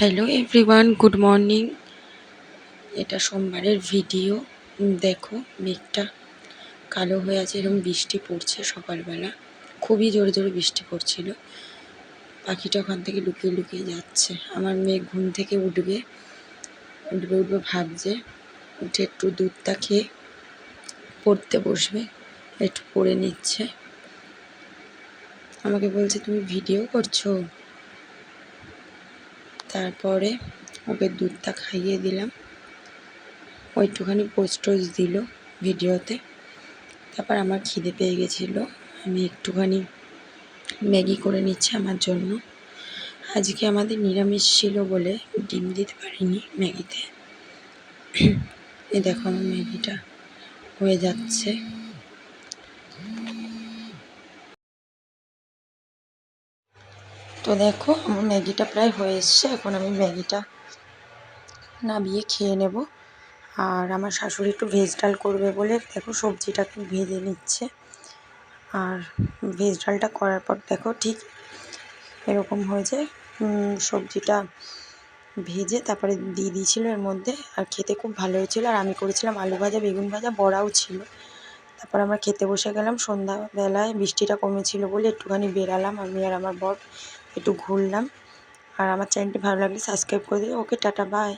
Hello everyone good morning এটা সোমবারের video দেখো, মেঘটা কালো হয়ে আছে এরকম বৃষ্টি পড়ছে সকালবেলা। খুবই জোরে জোরে বৃষ্টি পড়ছিল। পাখিটা ওখান থেকে লুকিয়ে লুকিয়ে যাচ্ছে। আমার মেয়ে ঘুম থেকে উঠবে উঠবে উঠবে ভাবছে, উঠে একটু দুধটা খেয়ে পড়তে বসবে, একটু পড়ে নিচ্ছে। আমাকে বলছে, তুমি ভিডিও করছ? তারপরে ওকে দুধটা খাইয়ে দিলাম। ওইটুখানি পোস্ট টোজ দিল ভিডিওতে। তারপর আমার খিদে পেয়ে গেছিল। আমি একটুখানি ম্যাগি করে নিচ্ছি আমার জন্য। আজকে আমাদের নিরামিষ ছিল বলে ডিম দিতে পারিনি ম্যাগিতে। এ দেখো ম্যাগিটা হয়ে যাচ্ছে। তো দেখো, আমার ম্যাগিটা প্রায় হয়ে এসছে, এখন আমি ম্যাগিটা নামিয়ে খেয়ে নেব। আর আমার শাশুড়ি একটু ভেজ ডাল করবে বলে দেখো সবজিটা একটু ভেজে নিচ্ছে। আর ভেজ ডালটা করার পর দেখো ঠিক এরকম হয়েছে সবজিটা ভেজে তারপরে দিয়ে দিয়েছিল এর মধ্যে, আর খেতে খুব ভালো হয়েছিল। আর আমি করেছিলাম আলু ভাজা, বেগুন ভাজা, বড়াও ছিল। তারপর আমরা খেতে বসে গেলাম, সন্ধ্যাবেলায় বৃষ্টিটা কমেছিল বলে একটুখানি বেরালাম আমি আর আমার বর। একটু ঘুরলাম। আর আমার চ্যানেলটি ভালো লাগলে সাবস্ক্রাইব করে দিও। ওকে টাটা বাই